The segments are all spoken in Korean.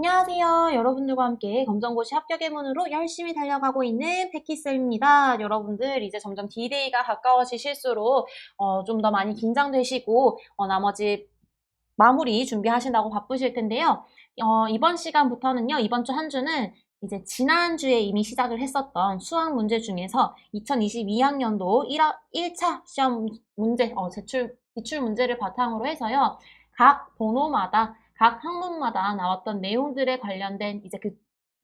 안녕하세요. 여러분들과 함께 검정고시 합격의 문으로 열심히 달려가고 있는 패키쌤입니다. 여러분들 이제 점점 D-Day가 가까워지실수록 어, 좀 더 많이 긴장되시고 어, 나머지 마무리 준비하신다고 바쁘실 텐데요. 어, 이번 시간부터는요. 이번 주 한 주는 이제 지난주에 이미 시작을 했었던 수학 문제 중에서 2022학년도 1, 차 시험 문제, 어, 제출, 기출 문제를 바탕으로 해서요. 각 번호마다 각 학문마다 나왔던 내용들에 관련된 이제 그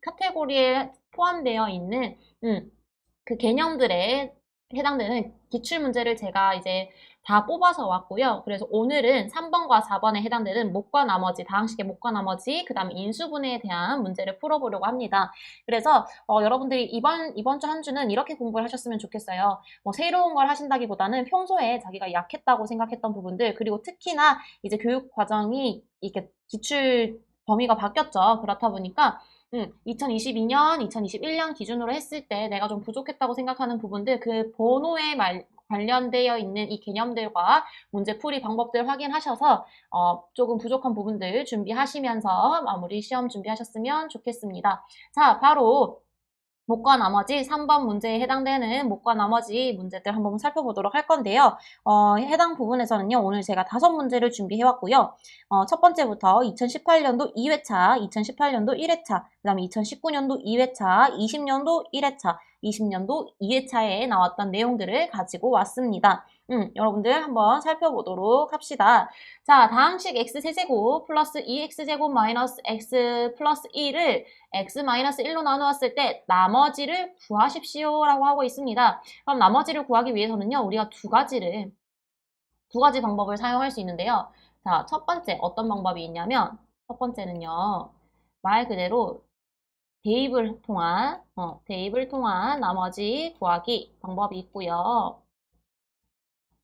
카테고리에 포함되어 있는 음, 그 개념들에 해당되는 기출 문제를 제가 이제 다 뽑아서 왔고요. 그래서 오늘은 3번과 4번에 해당되는 목과 나머지, 다항식의 목과 나머지, 그 다음에 인수분해에 대한 문제를 풀어보려고 합니다. 그래서 어, 여러분들이 이번 이번 주 한 주는 이렇게 공부를 하셨으면 좋겠어요. 뭐 새로운 걸 하신다기보다는 평소에 자기가 약했다고 생각했던 부분들, 그리고 특히나 이제 교육 과정이 이렇게 기출 범위가 바뀌었죠. 그렇다 보니까 음, 2022년, 2021년 기준으로 했을 때 내가 좀 부족했다고 생각하는 부분들, 그 번호에 말, 관련되어 있는 이 개념들과 문제 풀이 방법들 확인하셔서 어, 조금 부족한 부분들 준비하시면서 마무리 시험 준비하셨으면 좋겠습니다. 자, 바로 목과 나머지 3번 문제에 해당되는 목과 나머지 문제들 한번 살펴보도록 할 건데요. 어, 해당 부분에서는요. 오늘 제가 다섯 문제를 준비해왔고요. 어, 첫 번째부터 2018년도 2회차, 2018년도 1회차, 그 다음에 2019년도 2회차, 20년도 1회차, 20년도 2회차에 나왔던 내용들을 가지고 왔습니다. 음, 여러분들 한번 살펴보도록 합시다. 자, 다항식 x세제곱 플러스 2x제곱 마이너스 x 플러스 1을 x 마이너스 1로 나누었을 때 나머지를 구하십시오 라고 하고 있습니다. 그럼 나머지를 구하기 위해서는요, 우리가 두 가지를, 두 가지 방법을 사용할 수 있는데요. 자, 첫 번째 어떤 방법이 있냐면, 첫 번째는요, 말 그대로 대입을 통한 어, 대입을 통한 나머지 구하기 방법이 있고요.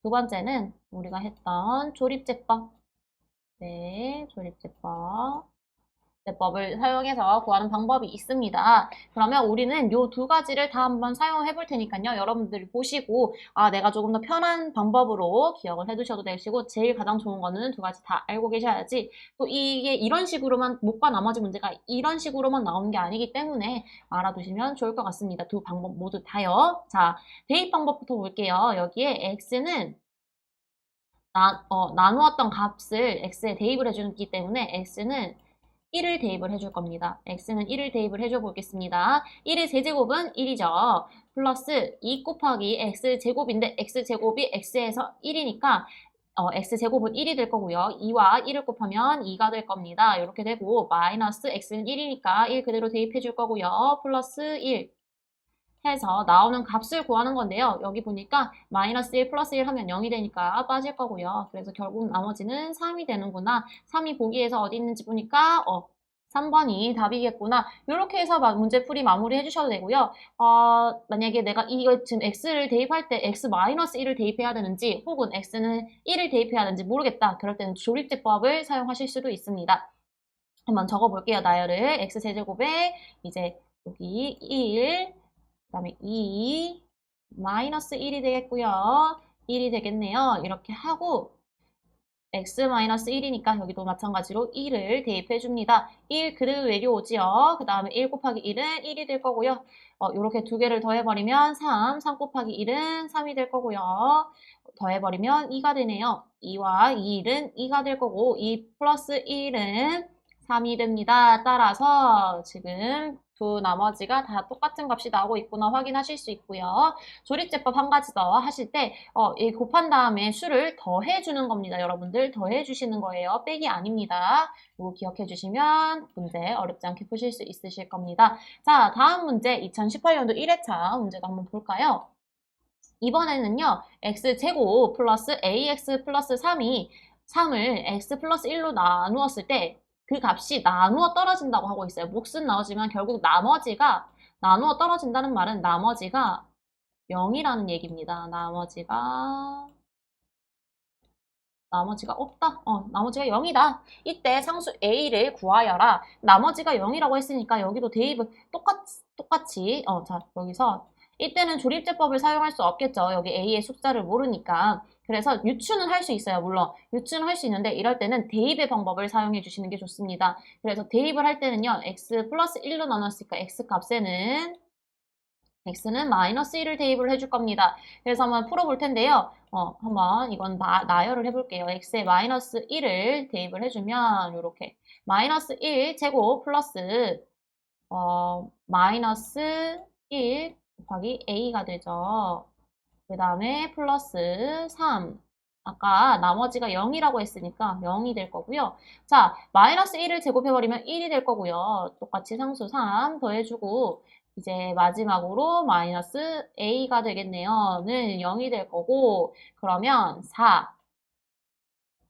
두 번째는 우리가 했던 조립제법. 네, 조립제법. 제법을 사용해서 구하는 방법이 있습니다. 그러면 우리는 이 두 가지를 다 한번 사용해 볼 테니까요. 여러분들이 보시고 아 내가 조금 더 편한 방법으로 기억을 해 두셔도 되시고 제일 가장 좋은 거는 두 가지 다 알고 계셔야지 또 이게 이런 식으로만 목과 나머지 문제가 이런 식으로만 나오는 게 아니기 때문에 알아두시면 좋을 것 같습니다. 두 방법 모두 다요. 자, 대입 방법부터 볼게요. 여기에 x는 나, 어, 나누었던 값을 x에 대입을 해주기 때문에 x는 1을 대입을 해줄 겁니다. x는 1을 대입을 해줘 보겠습니다. 1의 세제곱은 1이죠. 플러스 2 곱하기 x제곱인데 x제곱이 x에서 1이니까 어, x제곱은 1이 될 거고요. 2와 1을 곱하면 2가 될 겁니다. 이렇게 되고 마이너스 x는 1이니까 1 그대로 대입해 줄 거고요. 플러스 1 해서 나오는 값을 구하는 건데요. 여기 보니까 마이너스 1 플러스 1 하면 0이 되니까 빠질 거고요. 그래서 결국 나머지는 3이 되는구나. 3이 보기에서 어디 있는지 보니까 어 3번이 답이겠구나. 이렇게 해서 문제 풀이 마무리 해주셔도 되고요. 어, 만약에 내가 이거 지금 x를 대입할 때 x 마이너스 1을 대입해야 되는지 혹은 x는 1을 대입해야 되는지 모르겠다. 그럴 때는 조립제법을 사용하실 수도 있습니다. 한번 적어볼게요. 나열을 x세제곱에 이제 여기 1 그 다음에 2 마이너스 1이 되겠고요. 1이 되겠네요. 이렇게 하고 x 마이너스 1이니까 여기도 마찬가지로 1을 대입해 줍니다. 1 그대로 내려오지요. 그 다음에 1 곱하기 1은 1이 될 거고요. 어, 이렇게 두 개를 더해버리면 3, 3 곱하기 1은 3이 될 거고요. 더해버리면 2가 되네요. 2와 2은 2가 될 거고 2 플러스 1은 3이 됩니다. 따라서 지금 두 나머지가 다 똑같은 값이 나오고 있구나 확인하실 수 있고요. 조립제법 한 가지 더 하실 때 어, 이 곱한 다음에 수를 더해주는 겁니다. 여러분들 더해주시는 거예요. 빼기 아닙니다. 이거 기억해 주시면 문제 어렵지 않게 푸실 수 있으실 겁니다. 자 다음 문제 2018년도 1회차 문제도 한번 볼까요? 이번에는요 x제곱 플러스 ax 플러스 3이 3을 x 플러스 1로 나누었을 때 그 값이 나누어 떨어진다고 하고 있어요. 몫은 나오지만 결국 나머지가 나누어 떨어진다는 말은 나머지가 0이라는 얘기입니다. 나머지가 나머지가 없다. 어, 나머지가 0이다. 이때 상수 A를 구하여라. 나머지가 0이라고 했으니까 여기도 대입을 똑같이, 똑같이, 어, 자, 여기서 이때는 조립제법을 사용할 수 없겠죠. 여기 a의 숫자를 모르니까. 그래서 유추는 할 수 있어요. 물론 유추는 할 수 있는데 이럴 때는 대입의 방법을 사용해 주시는 게 좋습니다. 그래서 대입을 할 때는요. x 플러스 1로 나눴으니까 x 값에는 x는 마이너스 1을 대입을 해줄 겁니다. 그래서 한번 풀어볼 텐데요. 어, 한번 이건 나, 나열을 해볼게요. x에 마이너스 1을 대입을 해주면 이렇게 마이너스 1 제곱 플러스 어, 마이너스 1 곱하기 a가 되죠. 그 다음에 플러스 3. 아까 나머지가 0이라고 했으니까 0이 될 거고요. 자, 마이너스 1을 제곱해버리면 1이 될 거고요. 똑같이 상수 3 더해주고 이제 마지막으로 마이너스 a가 되겠네요. 는 0이 될 거고 그러면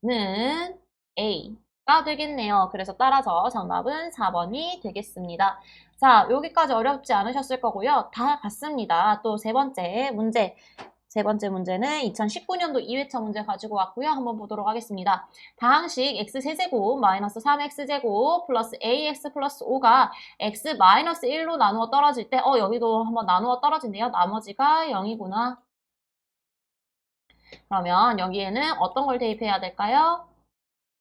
4는 a 가 되겠네요. 그래서 따라서 정답은 4번이 되겠습니다. 자, 여기까지 어렵지 않으셨을 거고요. 다 봤습니다. 또 세 번째 문제. 세 번째 문제는 2019년도 2회차 문제 가지고 왔고요. 한번 보도록 하겠습니다. 다항식 x세제곱 마이너스 3x제곱 플러스 ax 플러스 5가 x 마이너스 1로 나누어 떨어질 때, 어, 여기도 한번 나누어 떨어진대요. 나머지가 0이구나. 그러면 여기에는 어떤 걸 대입해야 될까요?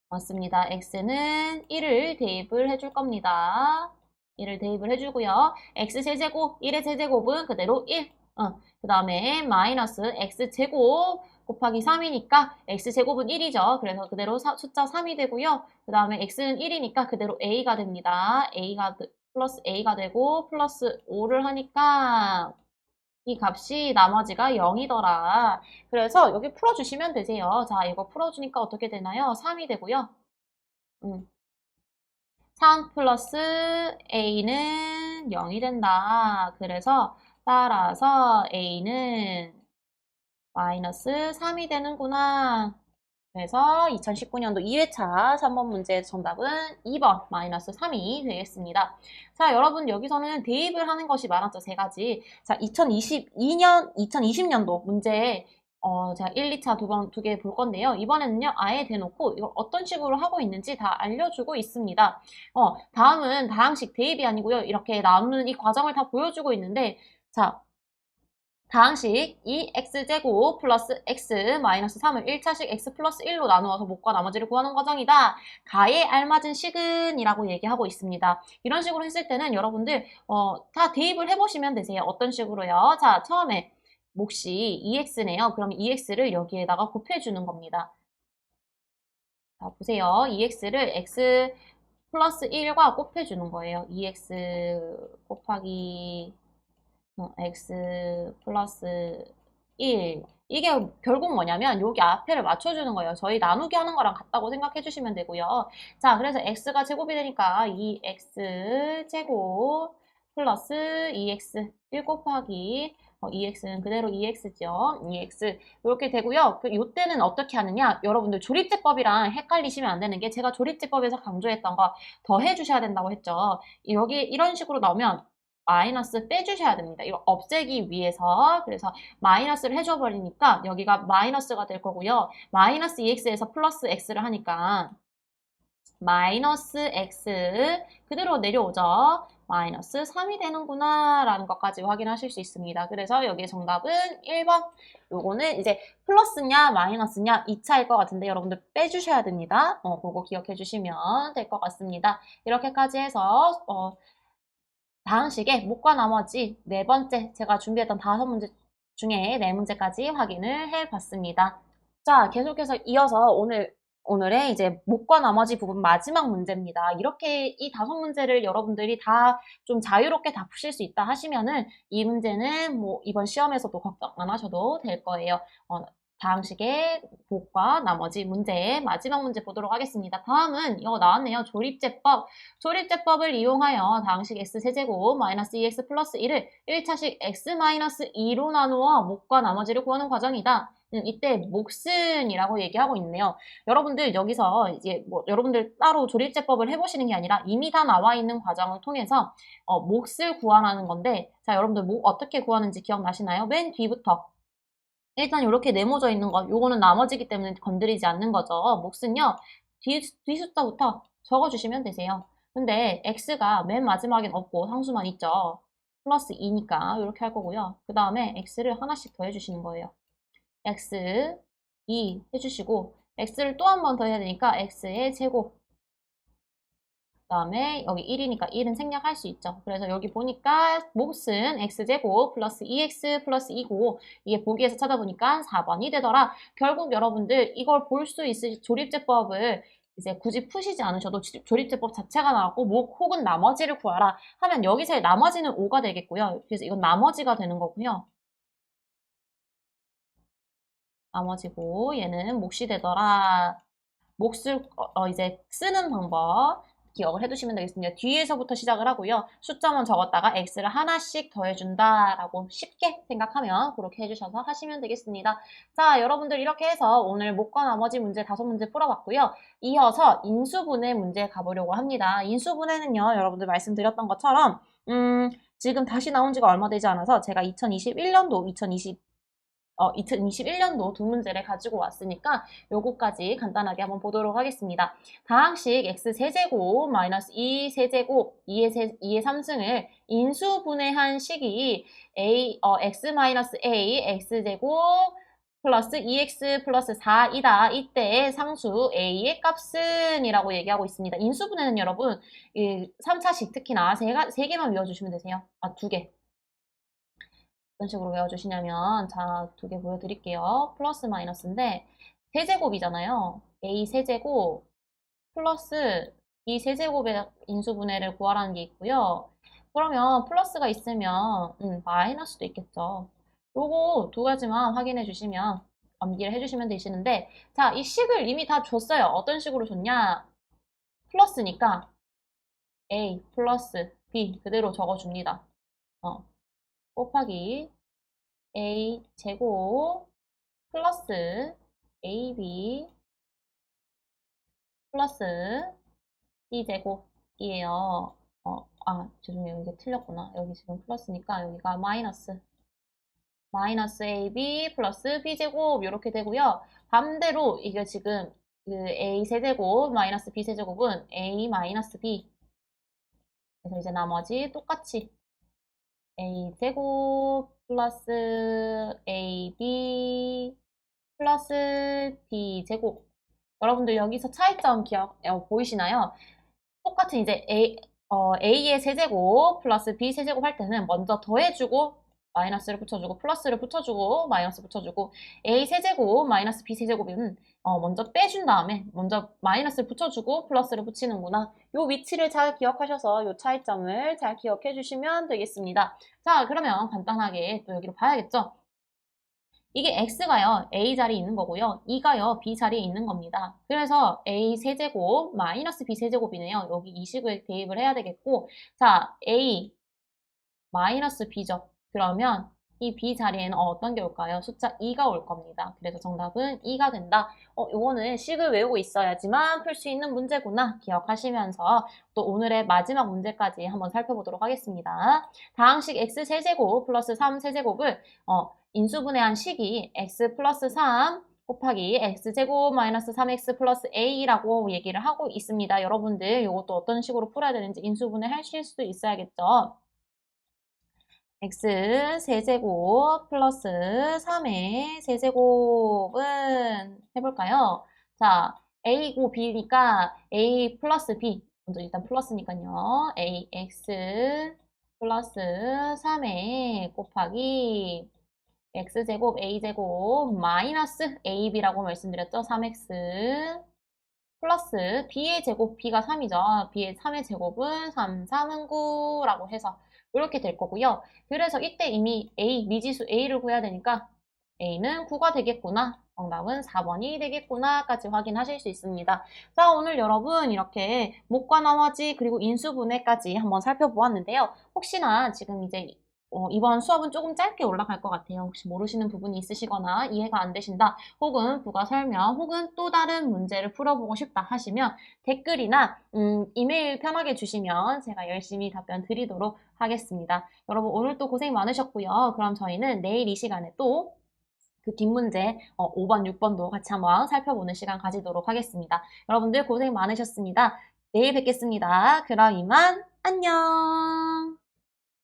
맞습니다. x는 1을 대입을 해줄 겁니다. 1을 대입을 해주고요. x세제곱, 1의 세제곱은 그대로 1. 어, 그 다음에 마이너스 x제곱 곱하기 3이니까 x제곱은 1이죠. 그래서 그대로 사- 숫자 3이 되고요. 그 다음에 x는 1이니까 그대로 a가 됩니다. a가 드- 플러스 a가 되고 플러스 5를 하니까 이 값이 나머지가 0이더라. 그래서 여기 풀어주시면 되세요. 자, 이거 풀어주니까 어떻게 되나요? 3이 되고요. 음. 3 플러스 a는 0이 된다. 그래서 따라서 a는 마이너스 3이 되는구나. 그래서 2019년도 2회차 3번 문제의 정답은 2번 마이너스 3이 되겠습니다. 자, 여러분 여기서는 대입을 하는 것이 많았죠. 세 가지. 자, 2022년, 2020년도 문제 어, 제가 1, 2차 두 번, 두 개 볼 건데요. 이번에는요, 아예 대놓고 이걸 어떤 식으로 하고 있는지 다 알려주고 있습니다. 어, 다음은 다항식 대입이 아니고요. 이렇게 나누는 이 과정을 다 보여주고 있는데, 자, 다항식 2x제곱 플러스 x 마이너스 3을 1차식 x 플러스 1로 나누어서 목과 나머지를 구하는 과정이다. 가에 알맞은 식은이라고 얘기하고 있습니다. 이런 식으로 했을 때는 여러분들 어, 다 대입을 해보시면 되세요. 어떤 식으로요? 자, 처음에 몫이 2x네요. 그럼 2x를 여기에다가 곱해주는 겁니다. 자, 보세요. 2x를 x 플러스 1과 곱해주는 거예요. 2x 곱하기 어, x 플러스 1. 이게 결국 뭐냐면 여기 앞에를 맞춰주는 거예요. 저희 나누기 하는 거랑 같다고 생각해 주시면 되고요. 자, 그래서 x가 제곱이 되니까 2x 제곱 플러스 2x 1 곱하기 어, 2x는 그대로 2x죠. 2x 이렇게 되고요. 그 이때는 어떻게 하느냐? 여러분들 조립제법이랑 헷갈리시면 안 되는 게 제가 조립제법에서 강조했던 거 더 해 주셔야 된다고 했죠. 여기 이런 식으로 나오면 마이너스 빼주셔야 됩니다. 이거 없애기 위해서 그래서 마이너스를 해줘 버리니까 여기가 마이너스가 될 거고요. 마이너스 2x에서 플러스 x를 하니까 마이너스 x 그대로 내려오죠. 마이너스 3이 되는구나 라는 것까지 확인하실 수 있습니다. 그래서 여기에 정답은 1번 요거는 이제 플러스냐 마이너스냐 2차일 것 같은데 여러분들 빼주셔야 됩니다. 어, 그거 기억해 주시면 될 것 같습니다. 이렇게까지 해서 어, 다항식의 목과 나머지 네 번째 제가 준비했던 다섯 문제 중에 네 문제까지 확인을 해봤습니다. 자, 계속해서 이어서 오늘 오늘의 이제 목과 나머지 부분 마지막 문제입니다. 이렇게 이 다섯 문제를 여러분들이 다 좀 자유롭게 다 푸실 수 있다 하시면은 이 문제는 뭐 이번 시험에서도 걱정 안 하셔도 될 거예요. 어, 다항식의 목과 나머지 문제 마지막 문제 보도록 하겠습니다. 다음은 이거 나왔네요. 조립제법. 조립제법을 이용하여 다항식 x세제곱 마이너스 2x 플러스 1을 1차식 x 마이너스 2로 나누어 목과 나머지를 구하는 과정이다. 음, 이때 몫은이라고 얘기하고 있네요. 여러분들 여기서 이제 뭐 여러분들 따로 조립제법을 해보시는 게 아니라 이미 다 나와 있는 과정을 통해서 어, 몫을 구하라는 건데 자 여러분들 목 어떻게 구하는지 기억나시나요? 맨 뒤부터 일단 이렇게 네모져 있는 거 요거는 나머지기 때문에 건드리지 않는 거죠. 몫은요 뒤, 뒤 숫자부터 적어주시면 되세요. 근데 x가 맨 마지막엔 없고 상수만 있죠. 플러스 2니까 이렇게 할 거고요. 그 다음에 x를 하나씩 더 해 주시는 거예요. x 2 해주시고 x를 또 한 번 더 해야 되니까 x의 제곱 그 다음에 여기 1이니까 1은 생략할 수 있죠. 그래서 여기 보니까 몫은 x제곱 플러스 2x 플러스 2고 이게 보기에서 찾아보니까 4번이 되더라. 결국 여러분들 이걸 볼 수 있을 조립제법을 이제 굳이 푸시지 않으셔도 지- 조립제법 자체가 나왔고 목 혹은 나머지를 구하라 하면 여기서의 나머지는 5가 되겠고요. 그래서 이건 나머지가 되는 거고요. 나머지고 얘는 몫이 되더라. 몫을 어, 어, 이제 쓰는 방법 기억을 해두시면 되겠습니다. 뒤에서부터 시작을 하고요. 숫자만 적었다가 x를 하나씩 더해준다라고 쉽게 생각하면 그렇게 해주셔서 하시면 되겠습니다. 자, 여러분들 이렇게 해서 오늘 목과 나머지 문제 다섯 문제 풀어봤고요. 이어서 인수분해 문제 가보려고 합니다. 인수분해는요, 여러분들 말씀드렸던 것처럼 음, 지금 다시 나온 지가 얼마 되지 않아서 제가 2021년도, 2020 어, 2021년도 두 문제를 가지고 왔으니까 요거까지 간단하게 한번 보도록 하겠습니다. 다항식 x 세제곱 마이너스 2 세제곱 2의, 세, 2의 3승을 인수분해한 식이 a 어, x 마이너스 a x제곱 플러스 2x 플러스 4이다. 이때의 상수 a의 값은 이라고 얘기하고 있습니다. 인수분해는 여러분 이 3차식 특히나 세, 가, 세 개만 외워주시면 되세요. 아, 두 개. 어떤 식으로 외워주시냐면 자, 두 개 보여드릴게요. 플러스 마이너스인데 세제곱이잖아요. a 세제곱 플러스 이 세제곱의 인수분해를 구하라는 게 있고요. 그러면 플러스가 있으면 음, 마이너스도 있겠죠. 요거 두 가지만 확인해 주시면 암기를 해주시면 되시는데 자, 이 식을 이미 다 줬어요. 어떤 식으로 줬냐? 플러스니까 a 플러스 b 그대로 적어줍니다. 어, 곱하기 a 제곱 플러스 ab 플러스 b 제곱이에요. 어, 아, 죄송해요. 이게 틀렸구나. 여기 지금 플러스니까 여기가 마이너스. 마이너스 ab 플러스 b 제곱 이렇게 되고요. 반대로 이게 지금 그 a 세제곱 마이너스 b 세제곱은 a 마이너스 b 그래서 이제 나머지 똑같이 a 제곱 플러스 ab 플러스 b 제곱 여러분들 여기서 차이점 기억 어, 보이시나요? 똑같은 이제 a 어, a의 세제곱 플러스 b 세제곱 할 때는 먼저 더해주고 마이너스를 붙여주고 플러스를 붙여주고 마이너스 붙여주고 a 세제곱 마이너스 b 세제곱은 어, 먼저 빼준 다음에 먼저 마이너스를 붙여주고 플러스를 붙이는구나. 요 위치를 잘 기억하셔서 요 차이점을 잘 기억해 주시면 되겠습니다. 자, 그러면 간단하게 또 여기로 봐야겠죠? 이게 x가요, a 자리에 있는 거고요. 2가요, b 자리에 있는 겁니다. 그래서 a 세제곱 마이너스 b 세제곱이네요. 여기 이 식을 대입을 해야 되겠고 자, a 마이너스 b죠. 그러면 이 b 자리에는 어떤 게 올까요? 숫자 2가 올 겁니다. 그래서 정답은 2가 된다. 어, 이거는 식을 외우고 있어야지만 풀 수 있는 문제구나 기억하시면서 또 오늘의 마지막 문제까지 한번 살펴보도록 하겠습니다. 다항식 x 세제곱 플러스 3 세제곱을 어, 인수분해한 식이 x 플러스 3 곱하기 x제곱 마이너스 3x 플러스 a라고 얘기를 하고 있습니다. 여러분들 이것도 어떤 식으로 풀어야 되는지 인수분해 하실 수도 있어야겠죠. X 세제곱 플러스 3의 세제곱은 해볼까요? 자, a고 b니까 a 플러스 b 먼저 일단 플러스니까요. ax 플러스 3의 곱하기 x제곱 a제곱 마이너스 ab라고 말씀드렸죠. 3x 플러스 b의 제곱 b가 3이죠. b의 3의 제곱은 3, 3은 9라고 해서 이렇게 될 거고요. 그래서 이때 이미 A, 미지수 A를 구해야 되니까 A는 9가 되겠구나. 정답은 4번이 되겠구나까지 확인하실 수 있습니다. 자, 오늘 여러분 이렇게 목과 나머지 그리고 인수분해까지 한번 살펴보았는데요. 혹시나 지금 이제 어, 이번 수업은 조금 짧게 올라갈 것 같아요. 혹시 모르시는 부분이 있으시거나 이해가 안 되신다, 혹은 부가 설명, 혹은 또 다른 문제를 풀어보고 싶다 하시면 댓글이나 음, 이메일 편하게 주시면 제가 열심히 답변 드리도록 하겠습니다. 여러분 오늘 또 고생 많으셨고요. 그럼 저희는 내일 이 시간에 또 그 뒷문제 어, 5번, 6번도 같이 한번 살펴보는 시간 가지도록 하겠습니다. 여러분들 고생 많으셨습니다. 내일 뵙겠습니다. 그럼 이만 안녕!